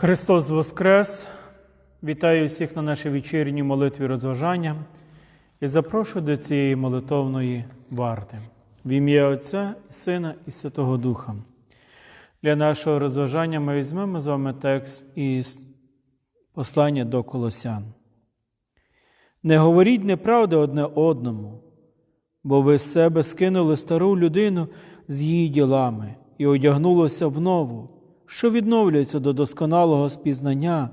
Христос Воскрес! Вітаю всіх на нашій вечірній молитві розважання і запрошую до цієї молитовної варти в ім'я Отця і Сина і Святого Духа. Для нашого розважання ми візьмемо з вами текст із послання до Колосян. Не говоріть неправди одне одному, бо ви з себе скинули стару людину з її ділами і одягнулося в нову, що відновлюється до досконалого спізнання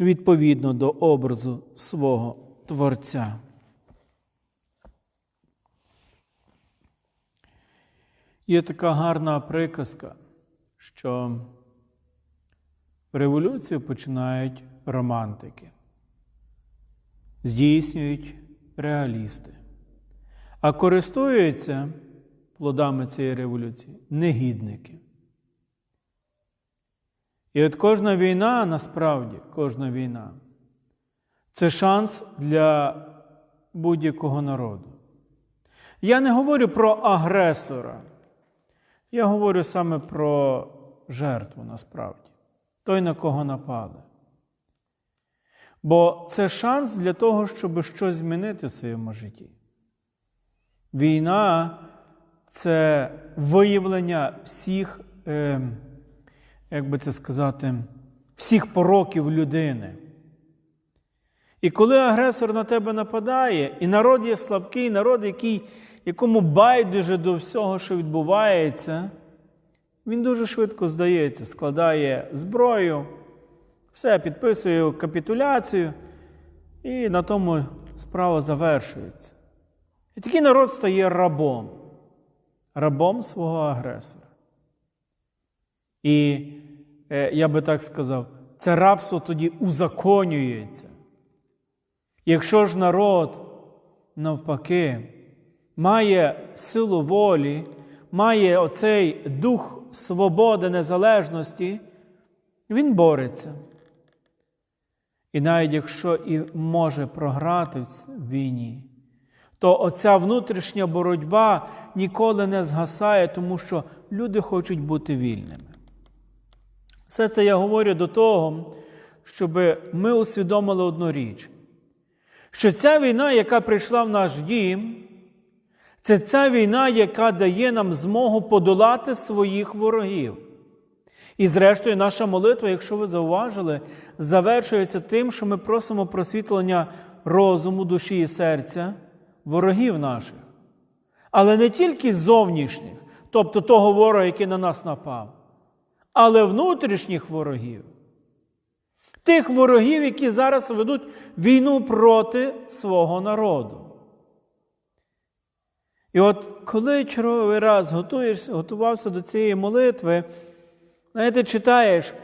відповідно до образу свого Творця. Є така гарна приказка, що революцію починають романтики, здійснюють реалісти, а користуються плодами цієї революції негідники. І от кожна війна, насправді, кожна війна це шанс для будь-якого народу. Я не говорю про агресора, я говорю саме про жертву насправді, той, на кого напали. Бо це шанс для того, щоб щось змінити в своєму житті. Війна це виявлення всіх. Е, як би це сказати, всіх пороків людини. І коли агресор на тебе нападає, і народ є слабкий, народ, який, якому байдуже до всього, що відбувається, він дуже швидко здається, складає зброю, все, підписує капітуляцію, і на тому справа завершується. І такий народ стає рабом, рабом свого агресора. І я би так сказав, це рабство тоді узаконюється. Якщо ж народ, навпаки, має силу волі, має оцей дух свободи, незалежності, він бореться. І навіть якщо і може програти в війні, то оця внутрішня боротьба ніколи не згасає, тому що люди хочуть бути вільними. Все це я говорю до того, щоб ми усвідомили одну річ, що ця війна, яка прийшла в наш дім, це ця війна, яка дає нам змогу подолати своїх ворогів. І, зрештою, наша молитва, якщо ви зауважили, завершується тим, що ми просимо просвітлення розуму, душі і серця ворогів наших. Але не тільки зовнішніх, тобто того ворога, який на нас напав але внутрішніх ворогів. Тих ворогів, які зараз ведуть війну проти свого народу. І от коли черговий раз готуєш, готувався до цієї молитви, знаєте, читаєш,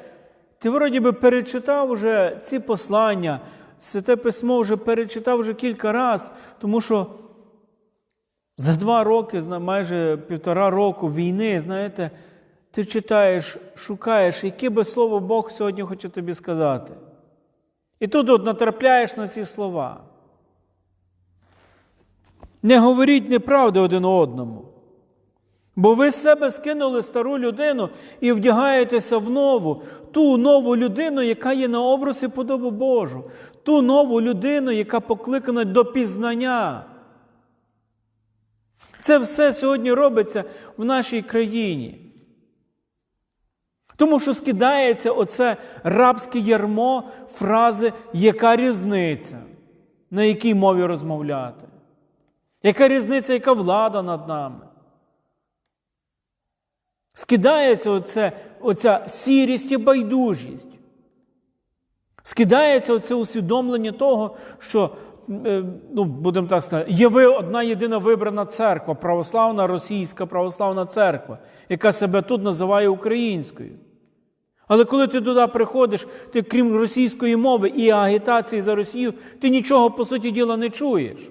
ти вроді би перечитав вже ці послання, Святе Письмо вже перечитав вже кілька разів, тому що за два роки, майже півтора року війни, знаєте, ти читаєш, шукаєш, яке би слово Бог сьогодні хоче тобі сказати. І тут от натрапляєш на ці слова. Не говоріть неправди один одному. Бо ви з себе скинули стару людину і вдягаєтеся в нову, ту нову людину, яка є на образі подобу Божу, ту нову людину, яка покликана до пізнання. Це все сьогодні робиться в нашій країні. Тому що скидається оце рабське ярмо фрази, яка різниця, на якій мові розмовляти? Яка різниця, яка влада над нами? Скидається оце, оця сірість і байдужість. Скидається оце усвідомлення того, що, е, ну, будемо так сказати, є ви одна єдина вибрана церква, православна російська православна церква, яка себе тут називає українською. Але коли ти туди приходиш, ти крім російської мови і агітації за Росію, ти нічого, по суті діла, не чуєш.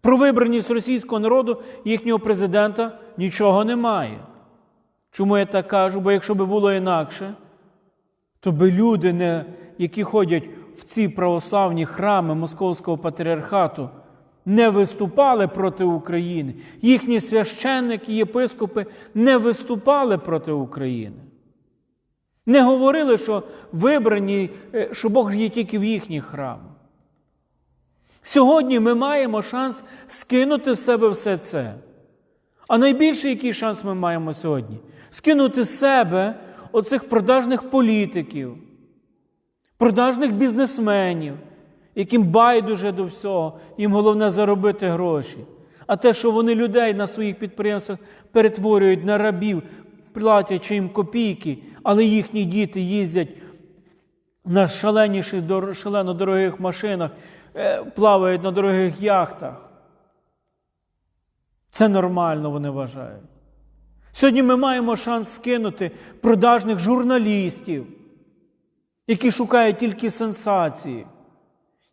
Про вибраність російського народу їхнього президента нічого немає. Чому я так кажу? Бо якщо б було інакше, то би люди, не, які ходять в ці православні храми Московського патріархату, не виступали проти України. Їхні священники, єпископи не виступали проти України. Не говорили, що вибрані, е, що Бог є тільки в їхніх храмах. Сьогодні ми маємо шанс скинути з себе все це. А найбільший який шанс ми маємо сьогодні? Скинути з себе оцих продажних політиків, продажних бізнесменів, яким байдуже до всього, їм головне заробити гроші. А те, що вони людей на своїх підприємствах перетворюють на рабів, платячи їм копійки, але їхні діти їздять на шаленіших, шалено дорогих машинах, е, плавають на дорогих яхтах. Це нормально, вони вважають. Сьогодні ми маємо шанс скинути продажних журналістів, які шукають тільки сенсації,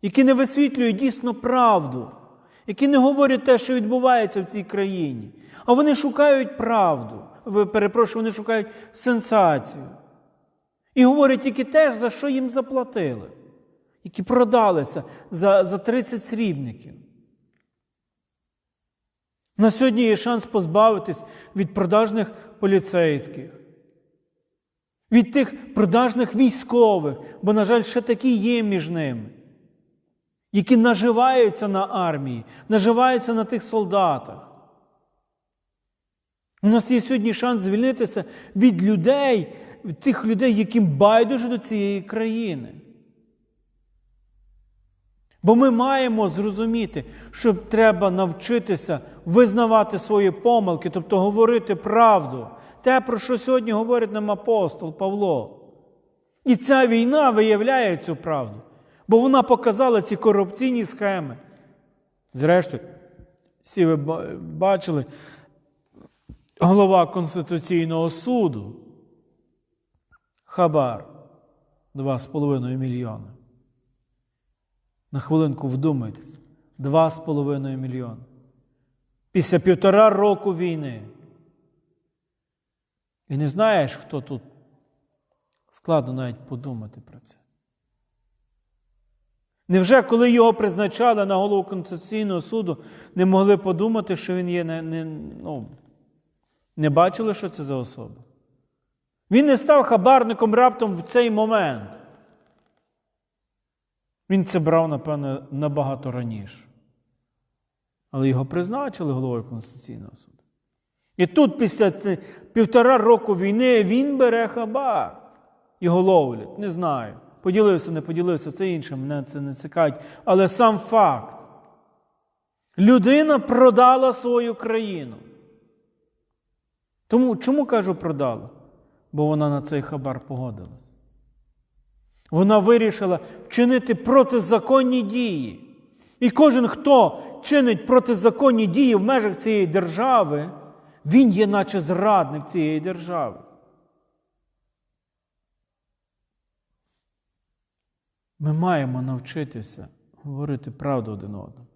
які не висвітлюють дійсно правду, які не говорять те, що відбувається в цій країні. А вони шукають правду. Перепрошую, вони шукають сенсацію. І говорять тільки те, за що їм заплатили, які продалися за, за 30 срібників. На сьогодні є шанс позбавитись від продажних поліцейських, від тих продажних військових, бо, на жаль, ще такі є між ними, які наживаються на армії, наживаються на тих солдатах. У нас є сьогодні шанс звільнитися від людей, від тих людей, яким байдуже до цієї країни. Бо ми маємо зрозуміти, що треба навчитися визнавати свої помилки, тобто говорити правду. Те, про що сьогодні говорить нам апостол Павло. І ця війна виявляє цю правду, бо вона показала ці корупційні схеми. Зрештою, всі ви бачили, голова Конституційного суду Хабар 2,5 мільйони. На хвилинку вдумайтесь. Два з половиною мільйони. Після півтора року війни. І не знаєш, хто тут. Складно навіть подумати про це. Невже, коли його призначали на голову Конституційного суду, не могли подумати, що він є не, не, ну, не бачили, що це за особа? Він не став хабарником раптом в цей момент. Він це брав, напевно, набагато раніше. Але його призначили головою Конституційного суду. І тут, після півтора року війни, він бере хабар. Його ловлять. Не знаю. Поділився, не поділився, це інше, мене це не цікавить. Але сам факт. Людина продала свою країну. Тому чому кажу продала? Бо вона на цей хабар погодилась. Вона вирішила вчинити протизаконні дії. І кожен, хто чинить протизаконні дії в межах цієї держави, він є наче зрадник цієї держави. Ми маємо навчитися говорити правду один одному.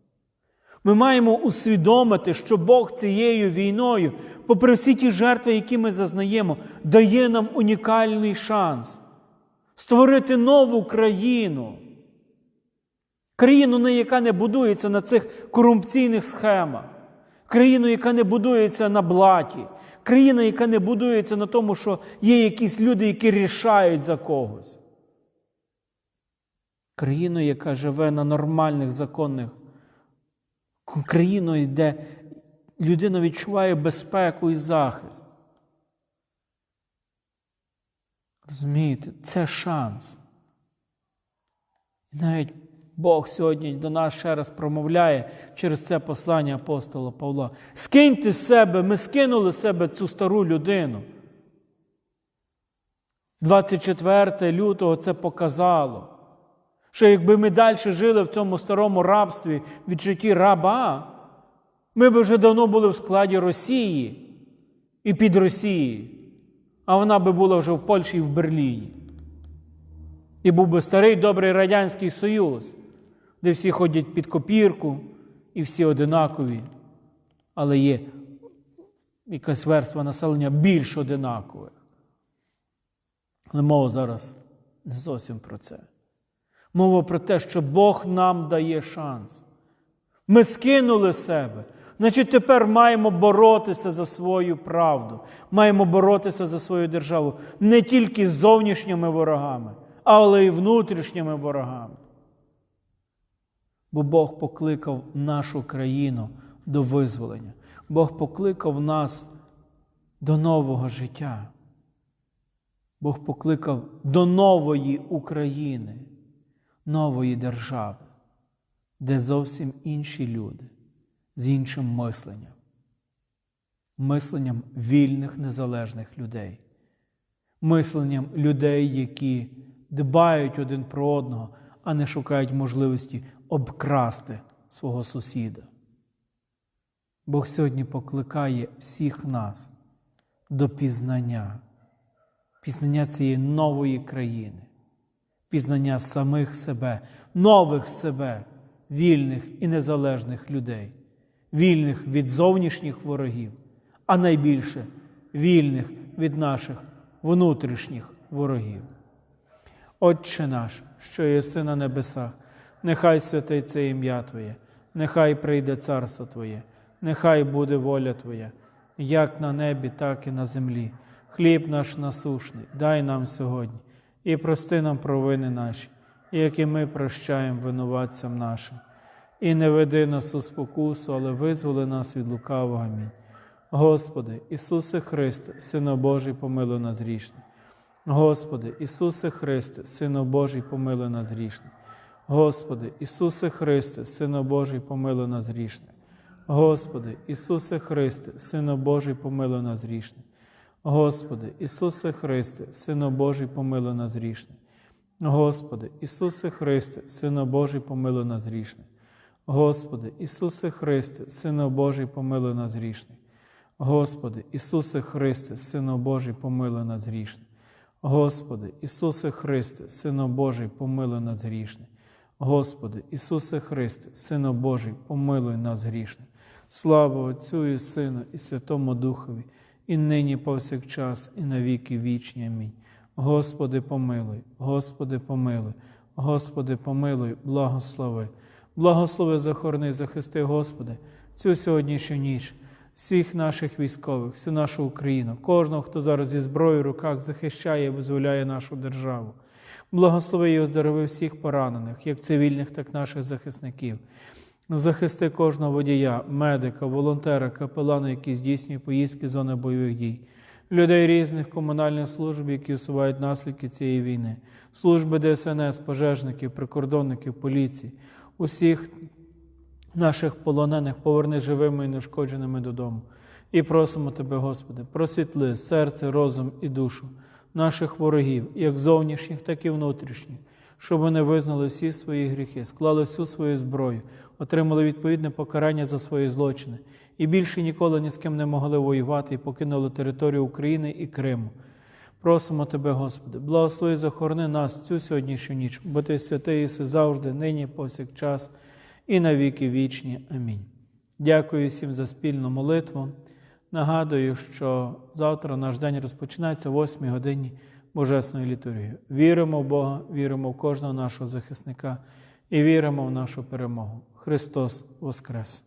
Ми маємо усвідомити, що Бог цією війною, попри всі ті жертви, які ми зазнаємо, дає нам унікальний шанс створити нову країну. Країну, яка не будується на цих корупційних схемах, країну, яка не будується на блаті, країна, яка не будується на тому, що є якісь люди, які рішають за когось. Країну, яка живе на нормальних законних країною, де людина відчуває безпеку і захист. Розумієте, це шанс. І навіть Бог сьогодні до нас ще раз промовляє через це послання апостола Павла. Скиньте з себе, ми скинули з себе цю стару людину. 24 лютого це показало, що якби ми далі жили в цьому старому рабстві від житті раба, ми б вже давно були в складі Росії і під Росією а вона би була вже в Польщі і в Берліні. І був би старий добрий Радянський Союз, де всі ходять під копірку і всі одинакові, але є якась верства населення більш одинакових. Але мова зараз не зовсім про це. Мова про те, що Бог нам дає шанс. Ми скинули себе. Значить, тепер маємо боротися за свою правду, маємо боротися за свою державу не тільки з зовнішніми ворогами, але й внутрішніми ворогами. Бо Бог покликав нашу країну до визволення. Бог покликав нас до нового життя. Бог покликав до нової України, нової держави, де зовсім інші люди з іншим мисленням, мисленням вільних незалежних людей, мисленням людей, які дбають один про одного, а не шукають можливості обкрасти свого сусіда. Бог сьогодні покликає всіх нас до пізнання, пізнання цієї нової країни, пізнання самих себе, нових себе, вільних і незалежних людей, вільних від зовнішніх ворогів, а найбільше вільних від наших внутрішніх ворогів. Отче наш, що єси на небесах, нехай святиться ім'я Твоє, нехай прийде царство Твоє, нехай буде воля Твоя, як на небі, так і на землі. Хліб наш насушний, дай нам сьогодні, і прости нам провини наші, як і ми прощаємо винуватцям нашим. І не веди нас у спокусу, але визволи нас від лукавого. Амінь. Господи, Ісусе Христе, Сино Божий, помилуй нас грішних. Господи, Ісусе Христе, Сино Божий, помилуй нас грішних. Господи, Ісусе Христе, Сино Божий, помилуй нас грішних. Господи, Ісусе Христе, Сино Божий, помилуй нас грішних. Господи, Ісусе Христе, Сино Божий, помилуй нас грішних. Господи, Ісусе Христе, Сино Божий, помилуй нас грішних. Господи, Ісусе Христе, Сино Божий, помилуй нас грішних. Господи, Ісусе Христе, Сино Божий, помилуй нас грішних. Господи, Ісусе Христе, Сино Божий, помилуй нас грішних. Господи, Ісусе Христе, Сино Божий, помилуй нас грішних. Слава Отцю і Сину, і Святому Духові, і нині повсякчас, і на віки вічні. Амінь. Господи, помилуй, Господи, помилуй, Господи, помилуй, благослови. Благослови, захорони, захисти, Господи, цю сьогоднішню ніч, всіх наших військових, всю нашу Україну, кожного, хто зараз зі зброєю в руках захищає і визволяє нашу державу. Благослови і оздорови всіх поранених, як цивільних, так і наших захисників. Захисти кожного водія, медика, волонтера, капелана, які здійснює поїздки з зони бойових дій, людей різних комунальних служб, які усувають наслідки цієї війни, служби ДСНС, пожежників, прикордонників, поліції, усіх наших полонених поверни живими і неушкодженими додому. І просимо Тебе, Господи, просвітли серце, розум і душу наших ворогів, як зовнішніх, так і внутрішніх, щоб вони визнали всі свої гріхи, склали всю свою зброю, отримали відповідне покарання за свої злочини і більше ніколи ні з ким не могли воювати і покинули територію України і Криму. Просимо Тебе, Господи, благослови захорони нас цю сьогоднішню ніч, бо Ти святий єси завжди, нині, повсякчас і на віки вічні. Амінь. Дякую всім за спільну молитву. Нагадую, що завтра наш день розпочинається о 8 годині Божественної літургії. Віримо в Бога, віримо в кожного нашого захисника і віримо в нашу перемогу. Христос Воскрес!